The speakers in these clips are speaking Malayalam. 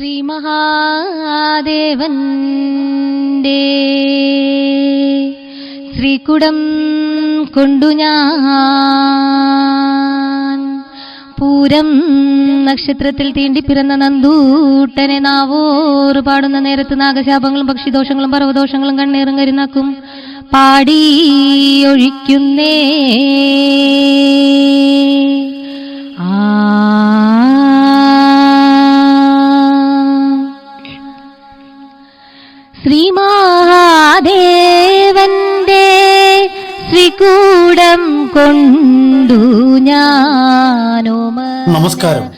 ശ്രീ മഹാദേവന്റെ ശ്രീകുടം കൊണ്ടു ഞാൻ. പൂരം നക്ഷത്രത്തിൽ തീണ്ടി പിറന്ന നന്ദൂട്ടനെ നാവോറ് പാടുന്ന നേരത്ത് നാഗശാപങ്ങളും പക്ഷിദോഷങ്ങളും പർവദോഷങ്ങളും കണ്ണേറും കരുനാക്കും പാടി ഒഴിക്കുന്നേ. കൊണ്ടു ഞാനോമ നമസ്കാരം.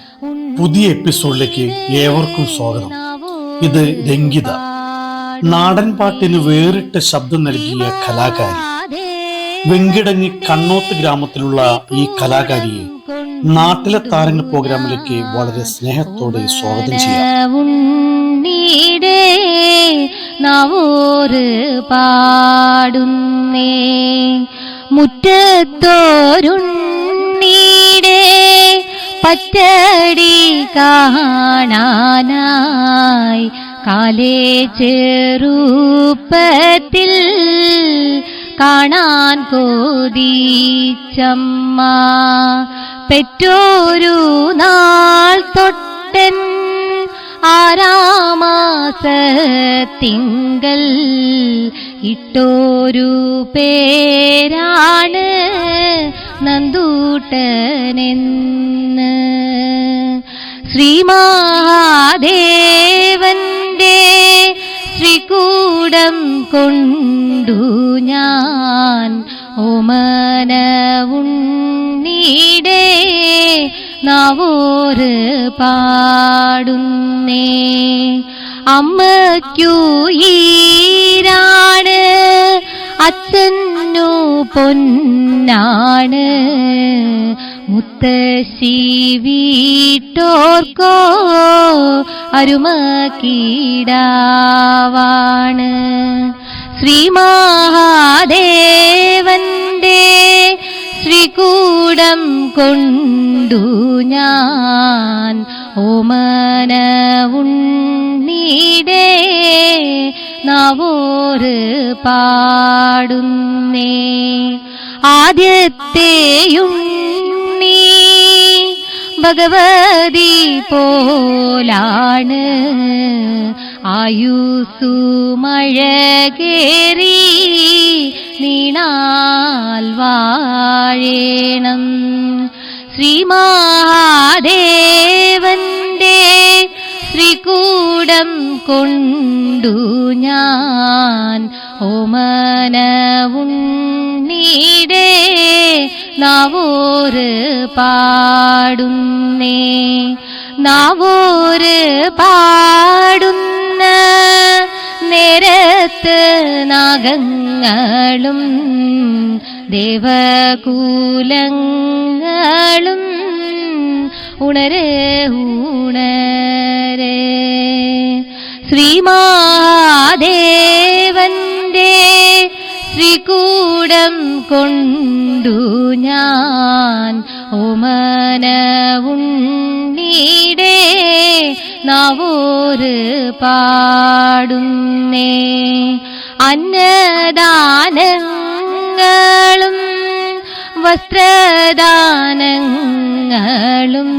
പുതിയ എപ്പിസോഡിലേക്ക് ഏവർക്കും സ്വാഗതം. ഇത് രംഗിത. നാടൻ പാട്ടിന് വേറിട്ട ശബ്ദം നൽകിയ കലാകാരി. വെങ്കിടങ്ങി കണ്ണോത്ത് ഗ്രാമത്തിലുള്ള ഈ കലാകാരിയെ നാട്ടിലെ താരങ്ങൾ പ്രോഗ്രാമിലേക്ക് വളരെ സ്നേഹത്തോടെ സ്വാഗതം ചെയ്യാം. പാടുന്നേ. മുറ്റത്തോരുണ്ണീടേ പറ്റടി കാണാനായി കാലേ ചെറുപ്പത്തിൽ കാണാൻ കോതിച്ചമ്മ. പെറ്റോരു നാൾ തൊട്ടൻ ആരാമാസത്തിങ്കൽ ഇട്ടോരു പേരാണ് നന്ദൂട്ടനെന്ന്. ശ്രീമഹാദേവന്റെ ശ്രീകൂടം കൊണ്ടു ഞാൻ ഓമനവുണ്ണീടെ നാവോര് പാടുന്നേ. അമ്മയ്ക്കു അച്ഛനു പൊന്നാണ്. മുത്തശ്ശി വീട്ടോർക്കോ അരുമക്കീടാവാണ് ശ്രീ മഹാദേവന്റെ ശ്രീകൂടം കൊണ്ടു ഞാൻ ഉണ്ണീടേ നവോറ് പാടുന്നേ. ആദ്യത്തെയുണ്ണീ ഭഗവതി പോലാണ്. ആയുസു മഴകേറി നീണാൽ വാഴേണം. ശ്രീ മഹാദേവന്റെ ശ്രീകൂടം കൊണ്ടു ഞാൻ ഓമനവുണ്ണീടെ നാവോര് പാടുന്നേ നാവോര് പാടുന്ന നേരത്ത് നാഗങ്ങളും ദേവകൂലങ്ങളും ഉണരേ ഉണരെ. ശ്രീമാദേവന്റെ ശ്രീകൂടം കൊണ്ടു ഞാൻ ഓമന നവോര് പാടുന്നേ. പാടുന്നേ അന്നദാനങ്ങളും വസ്ത്രദാനങ്ങളും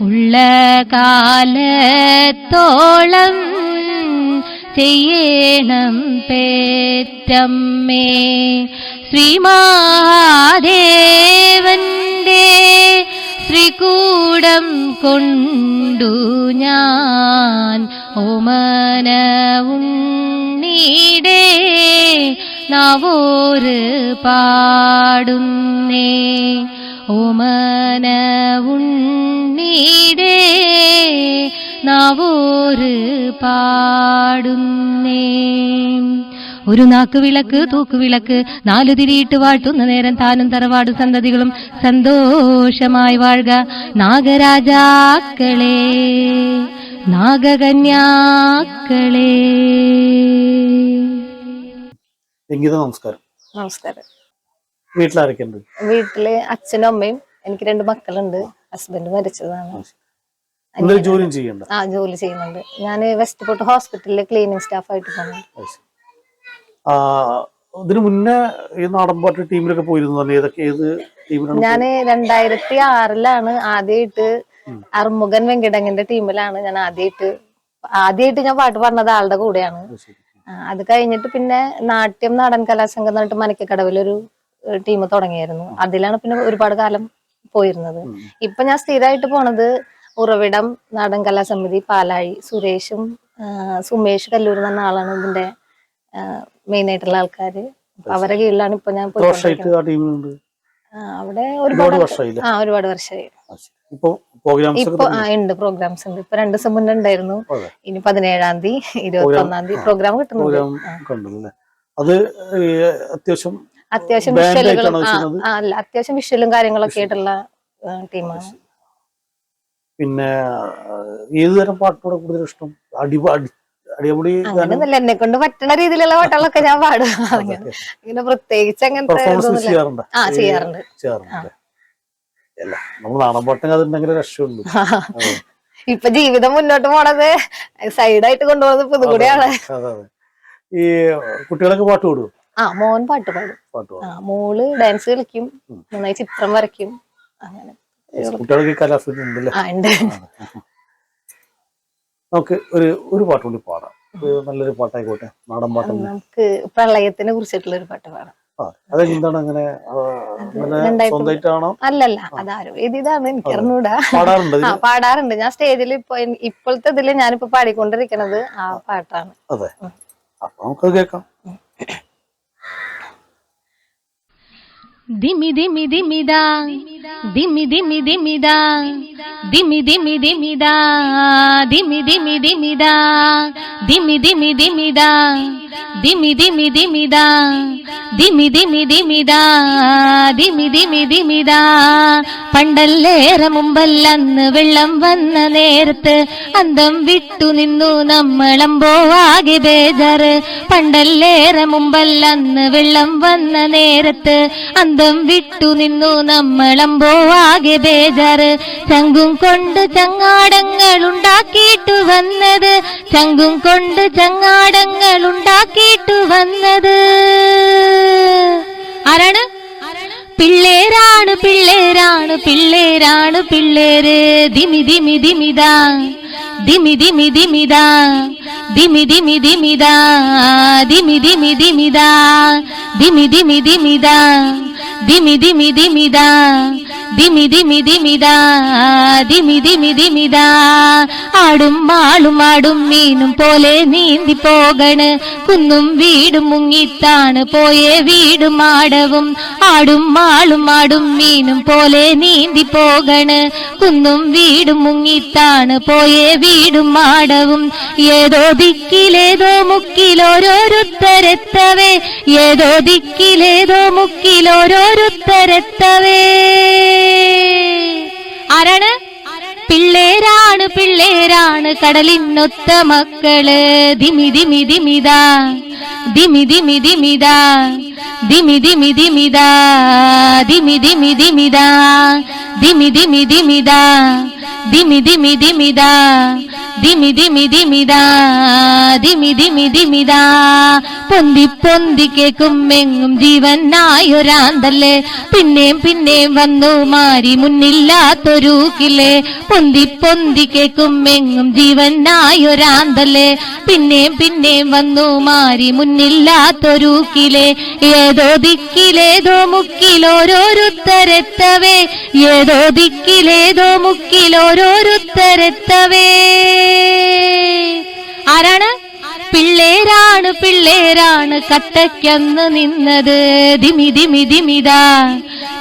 ഉള്ള കാലത്തോളം ചെയ്യണം പേറ്റമ്മേ. ശ്രീമാദേവന്റെ ശ്രീകൂടം കൊണ്ടു ഞാൻ ഓമനവും ഉണ്ണീടേ നവോറ് പാടുന്നേ. ഓമന ഉണ്ണീടേ പാടുന്നേ. ഒരു നാക്ക് വിളക്ക് തൂക്കുവിളക്ക് നാലു തിരിയിട്ട് വാഴ്ത്തുന്ന നേരം താനും തറവാട് സന്തതികളും സന്തോഷമായി വാഴുക. നാഗരാജാക്കളെ നാഗകന്യാക്കളെ. രംഗിത നമസ്കാരം. നമസ്കാരം. വീട്ടിലാരൊക്കെയുണ്ട്? വീട്ടിൽ അച്ഛനും അമ്മയും എനിക്ക് രണ്ട് മക്കളുണ്ട്. ഹസ്ബൻഡ് മരിച്ചതാണ്. എന്തെങ്കിലും ജോലിയും ചെയ്യണ്ട? ആ ജോലി ചെയ്യുന്നുണ്ട്. ഞാൻ വെസ്റ്റ് പോർട്ട് ഹോസ്പിറ്റലിൽ ക്ലീനിങ് സ്റ്റാഫ് ആയിട്ട് പോകുന്നു ആ, ഇതിനു മുന്നേ ഈ നാടൻപാട്ട് ടീമിലൊക്കെ പോയിരുന്നു ഏതൊക്കെ ഏത് ടീമിലാണ് ഞാൻ രണ്ടായിരത്തി ആറിലാണ് ആദ്യമായിട്ട് അറുമുഖൻ വെങ്കിടങ്ങന്റെ ടീമിലാണ് ഞാൻ ആദ്യമായിട്ട് ആദ്യമായിട്ട് ഞാൻ പാട്ട് പാടുന്നത് ആളുടെ കൂടെയാണ്. അത് കഴിഞ്ഞിട്ട് പിന്നെ നാട്യം നാടൻ കലാസംഘം എന്നിട്ട് മനക്കക്കടവിലൊരു ടീം തുടങ്ങിയായിരുന്നു. അതിലാണ് പിന്നെ ഒരുപാട് കാലം പോയിരുന്നത്. ഇപ്പൊ ഞാൻ സ്ഥിരമായിട്ട് പോണത് ഉറവിടം നാടൻ കലാസമിതി പാലായി സുരേഷും സുമേഷ് കല്ലൂർ എന്ന ആളാണ് ഇതിന്റെ മെയിൻ ആയിട്ടുള്ള ആൾക്കാര്. അവരുടെ കീഴിലാണ് ഇപ്പൊ ഞാൻ അവിടെ ഒരുപാട് ആ ഒരുപാട് വർഷമായി. ഇപ്പൊ ഇപ്പൊ ഉണ്ട് പ്രോഗ്രാംസ് ഉണ്ട്. ഇപ്പൊ രണ്ടു ദിവസം മുന്നേ ഉണ്ടായിരുന്നു. ഇനി പതിനേഴാം തീയതി ഇരുപത്തി ഒന്നാം തീയതി പ്രോഗ്രാം കിട്ടുന്നുണ്ട്. അത് അത്യാവശ്യം അത്യാവശ്യം വിഷ്വലുകളും അല്ല അത്യാവശ്യം വിഷ്വലും കാര്യങ്ങളൊക്കെ ആയിട്ടുള്ള ടീമാണ് പിന്നെ ഏത് തരം പാട്ടോടെ കൂടുതൽ ഇഷ്ടം? അടി അടി അടിപൊളി അങ്ങനെയൊന്നുമില്ല എന്നെ കൊണ്ട് പറ്റുന്ന രീതിയിലുള്ള പാട്ടുകളൊക്കെ ഞാൻ പാടും. അങ്ങനെ ഇങ്ങനെ പ്രത്യേകിച്ച് അങ്ങനത്തെ ആ ചെയ്യാറുണ്ട്. ചെയ്യാറുണ്ട്. അല്ല നമ്മൾ നാടൻ പാട്ടിന് അതുണ്ടെങ്കിൽ രക്ഷയുള്ളൂ. ഇപ്പൊ ജീവിതം മുന്നോട്ട് പോണത് സൈഡായിട്ട് കൊണ്ടുപോകുന്നത് ഇപ്പൊ ഇതുകൂടെയാണ് ഈ കുട്ടികളൊക്കെ പാട്ട് പാടും ആ മോൻ പാട്ട് പാടും. മോൾ ഡാൻസ് കളിക്കും നന്നായി ചിത്രം വരയ്ക്കും അങ്ങനെ. കുട്ടികൾക്ക് ഈ ഉണ്ടല്ലേ? നമുക്ക് ഒരു ഒരു പാട്ട് കൂടി പാടാം നല്ലൊരു പാട്ടായിക്കോട്ടെ നാടൻ പാട്ട് നമുക്ക് പ്രളയത്തിനെ കുറിച്ചിട്ടുള്ള ഒരു പാട്ട് പാടാം. അതെന്താണ് അങ്ങനെ സ്വന്തമായിട്ടാണോ? അല്ലല്ല അതാരും ഇതാണ് എനിക്ക് അറിഞ്ഞൂടാ. പാടാറുണ്ട് ഞാൻ സ്റ്റേജിൽ ഇപ്പൊ ഇപ്പോഴത്തെ ഇതിൽ ഞാനിപ്പോ പാടിക്കൊണ്ടിരിക്കണത് ആ പാട്ടാണ്. അതെ. അപ്പൊ നമുക്ക് കേൾക്കാം. ദിമി ദിമി ദിമിതാ ദിമി ദിമി ദിമിതാ ദിമി ദിമി ദിമിതാ ദിമി ദിമി ദിമിതാ ദിമി ദിമി ദിമിതാ ദിമി ദിമി ദിമിതാ. ദിമി ദിമി ദിമി ദിമി പണ്ടല്ലേറെ മുമ്പല്ലന്ന് വെള്ളം വന്ന നേരത്ത് അന്തം വിട്ടു നിന്നു നമ്മളം പോവാകെ ബേജാറ്. പണ്ടല്ലേറെ മുമ്പല്ലന്ന് വെള്ളം വന്ന നേരത്ത് അന്തം വിട്ടു നിന്നു നമ്മളം പോവാകെ ബേജാറ്. ചങ്കും കൊണ്ട് ചങ്ങാടങ്ങൾ ഉണ്ടാക്കിയിട്ടു വന്നത് ചങ്കും കൊണ്ട് ചങ്ങാടങ്ങൾ ഉണ്ടാക്കിയിട്ടു വന്നത്. ആരാണ്? പിള്ളേരാണ് പിള്ളേരാണ് പിള്ളേരാണ് പിള്ളേര്. ദിമി ദിമി ദിമിതാ. ദിമി ദിമി ദിമിതാ. ദിമി ദിമി ദിമിതാ. ദിമി ദിമി ദിമിതാ. ദിമി ദിമി ദിമിതാ. ദിമി ദിമി ദിമിതാ. ദിമി ദിമി ദിമിതാ ദിമി ദിമി ദിമിതാ ആടും ആളും ആടും മീനും പോലെ നീന്തി പോകണ്. കുന്നും വീടും മുങ്ങിത്താണ് പോയേ വീടും ആടവും. ആടും ആളും ആടും മീനും പോലെ നീന്തി പോകണ്. കുന്നും വീടും മുങ്ങിത്താണ് പോയേ വീടും ആടവും. ഏതോ ദിക്കിലേതോ മുക്കിലോരോരുത്തരെത്തവേ. ഏതോ ദിക്കിലേതോ മുക്കിലോരോരുത്തരെത്തവേ. ആരാണ്? പിള്ളേരാണ് പിള്ളേരാണ് കടലിന്നൊത്ത മക്കൾ. ദിമിതിമിതിമിത ദിമിതിമിതിമിത ദിമിതിമിതിമിത ദിമിതിമിതിമിത ദിമിതിമിതിമിത ദിമിതിമിതിമിത ദിമി ദിമി ദിമിതാ ദിമി ദിമി ദിമിതാ. ദിമി ദിമി ദിമിതാ ദിമി ദിമി ദിമിതാ ദിമി ദിമി ദിമിതാ ദിമി ദിമി ദിമിതാ പൊന്തി പൊന്തി കേക്കും എങ്ങും ജീവനായൊരാന്തല്ലേ പിന്നെയും പിന്നെയും വന്നു മാറി മുന്നില്ലാത്തൊരു കില്ലേ പൊന്തി പൊന്തി കേക്കും എങ്ങും ജീവനായൊരാന്തല്ലേ പിന്നെയും പിന്നെയും വന്നു മാറി മുന്നില്ലാത്തൊരു കിലേ. ഏതോ ദിക്കിലേതോ മുക്കിലോരോരുത്തരെത്തവേ. ഏതോ ദിക്കിലേതോ മുക്കിലോരോരുത്തരെത്തവേ. ആരാണ്? പിള്ളേരാണ് പിള്ളേരാണ് കട്ടയ്ക്കന്ന് നിന്നത്. ദിമി ദിമി ദിമിതാ.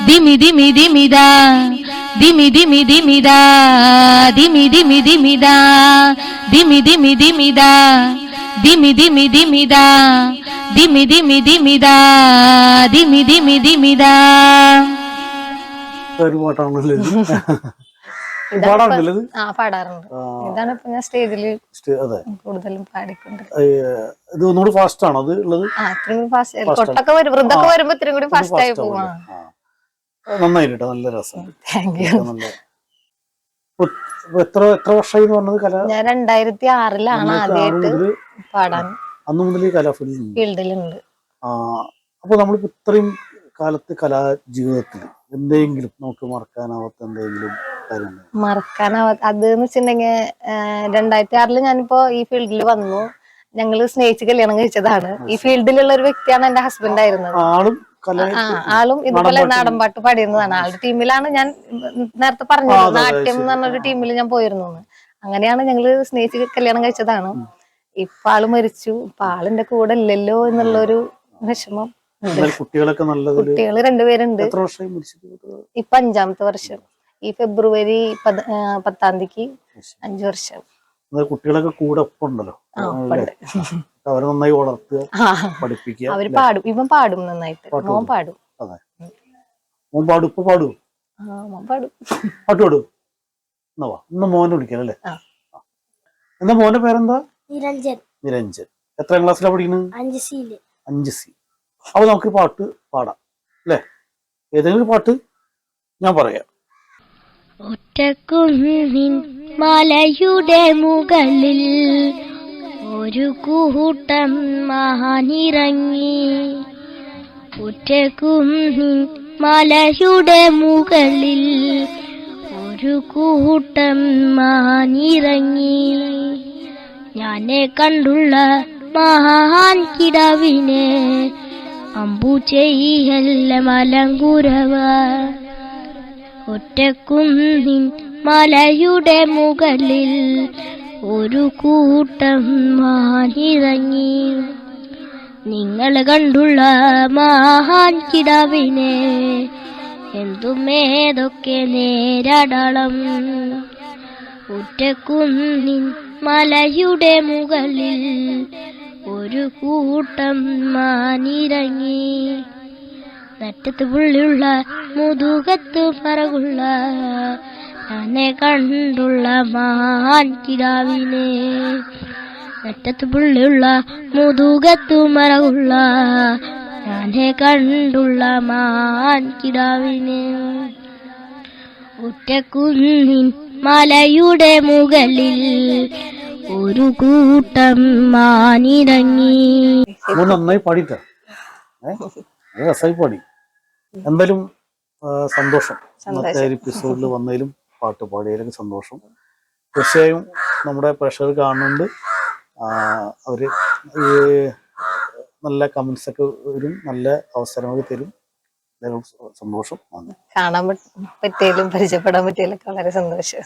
ദിമി ദിമി ദിമിതാ. ദിമി ദിമി ദിമിതാ. ദിമി ദിമി ദിമിതാ. ദിമി ദിമി ദിമിതാ. ദിമി ദിമി ദിമിതാ. ദിമി ദിമി ദിമിതാ. ദിമി ദിമി ദിമിതാ. ഒരു പാട്ടാണല്ലോ പാടാറുണ്ട്. ഇതാണ് ഇപ്പൊ ഞാൻ സ്റ്റേജിൽ കൂടുതലും പാടിക്കൊണ്ട് ഫാസ്റ്റ് ആണോ അത് ഉള്ളത്? കൊട്ടൊക്കെ വരും വൃദ്ധൊക്കെ വരുമ്പോ ഇത്രയും കൂടി ഫാസ്റ്റ് ആയി പോവാ നന്നായിട്ടോ നല്ല രസം. നല്ല എത്ര എത്ര വർഷമായി പറഞ്ഞത് കല ഞാൻ രണ്ടായിരത്തി ആറിലാണ് ആദ്യമായിട്ട് പാടാൻ. അന്ന് മുതൽ ഈ ഫുൾ ഫീൽഡിലുണ്ട്. അപ്പോൾ നമ്മളിപ്പോൾ ഇത്രയും കാലത്ത് കലാജീവിതത്തിൽ എന്തെങ്കിലും നമുക്ക് മറക്കാനാവാത്ത എന്തെങ്കിലും മറക്കാനാവാ അത് എന്ന് വെച്ചിട്ടുണ്ടെങ്കിൽ രണ്ടായിരത്തി ആറിൽ ഞാനിപ്പോ ഈ ഫീൽഡിൽ വന്നു. ഞങ്ങൾ സ്നേഹിച്ച് കല്യാണം കഴിച്ചതാണ്. ഈ ഫീൽഡിലുള്ള ഒരു വ്യക്തിയാണ് എന്റെ ഹസ്ബൻഡ് ആയിരുന്നത്. ആളും ഇതുപോലെ നാടൻപാട്ട് നാടൻ പാട്ട് പാടിയിരുന്നതാണ്. ആളുടെ ടീമിലാണ് ഞാൻ നേരത്തെ പറഞ്ഞത്. നാട്യം എന്ന് പറഞ്ഞൊരു ടീമിൽ ഞാൻ പോയിരുന്നു അങ്ങനെയാണ് ഞങ്ങൾ സ്നേഹിച്ച് കല്യാണം കഴിച്ചതാണ്. ഇപ്പൊ ആൾ മരിച്ചു. ഇപ്പൊ ആളിന്റെ കൂടെ ഇല്ലല്ലോ എന്നുള്ള ഒരു വിഷമം. കുട്ടികൾ കുട്ടികളൊക്കെ കുട്ടികൾ രണ്ടുപേരുണ്ട്. ഇപ്പൊ അഞ്ചാമത്തെ വർഷം. ഈ ഫെബ്രുവരി പത്- പത്താം തീയതിക്ക് അഞ്ചു വർഷം. കുട്ടികളൊക്കെ കൂടെ ഉണ്ടല്ലോ. അവരെ നന്നായി വളർത്തുക പഠിപ്പിക്കുക അവർ പാടും. ഇവൻ പാടും നന്നായിട്ട്. മോൻ പാടും. അതെ. മോൻ പാടും ഇപ്പൊ മോൻ പാടും. പാട്ട് പാടുവോ? എന്നാ വാ ഇന്ന് മോനെ വിളിക്കാം അല്ലേ? എന്താ മോന്റെ പേരെന്താ? നിരഞ്ജൻ. നിരഞ്ജൻ. എത്രാം ക്ലാസ്സിലാണ് പഠിക്കുന്നത് അഞ്ച് സീൽ അഞ്ച് സി. അപ്പൊ നമുക്ക് പാട്ട് പാടാം അല്ലേ? ഏതെങ്കിലും പാട്ട് ഞാൻ പറയാം. ഒറ്റക്കുന്നിൻ മലയുടെ മുകളിൽ ഒരു കൂട്ടം മഹാനിറങ്ങി. ഒറ്റക്കുന്നിൻ മലയുടെ മുകളിൽ ഒരു കൂട്ടം മഹാനിറങ്ങി. ഞാനെ കണ്ടുള്ള മഹാൻ കിടാവിനെ അമ്പു ചെയ്യല്ല മലങ്കുരവ. ഒറ്റക്കുന്നിൻ മലയുടെ മുകളിൽ ഒരു കൂട്ടം മാനിറങ്ങി നിങ്ങൾ കണ്ടുള്ള മഹാൻ കിടാവിനെ എന്തുമേതൊക്കെ നേരടളം. ഒറ്റക്കുന്നിൻ മലയുടെ മുകളിൽ ഒരു കൂട്ടം മാനിറങ്ങി നറ്റത്ത് പുള്ളിയുള്ള മുതുകത്ത് പറകുള്ള ഞാനെ കണ്ടുള്ള മാൻ കിടാവിനെ നെറ്റത്ത് പുള്ളിയുള്ള മുതുകത്തു മറകുള്ള ഞാനെ കണ്ടുള്ള മാൻ കിടാവിനെ ഒറ്റക്കുന്നിൻ മലയുടെ മുകളിൽ ഒരു കൂട്ടം മാനിറങ്ങി നന്നായി പാടിട്ടാ രസമായി പാടി. എന്തായാലും സന്തോഷം. ഇന്നത്തെ എപ്പിസോഡിൽ വന്നതിലും പാട്ട് പാടിയതിലും സന്തോഷം. തീർച്ചയായും നമ്മുടെ പ്രഷർ കാണുന്നുണ്ട്. അവർ നല്ല കമന്റ്സ് ഒക്കെ വരും നല്ല അവസരങ്ങൾ തരും. സന്തോഷം. കാണാൻ പറ്റിയാലും പരിചയപ്പെടാൻ പറ്റിയാലും വളരെ സന്തോഷം.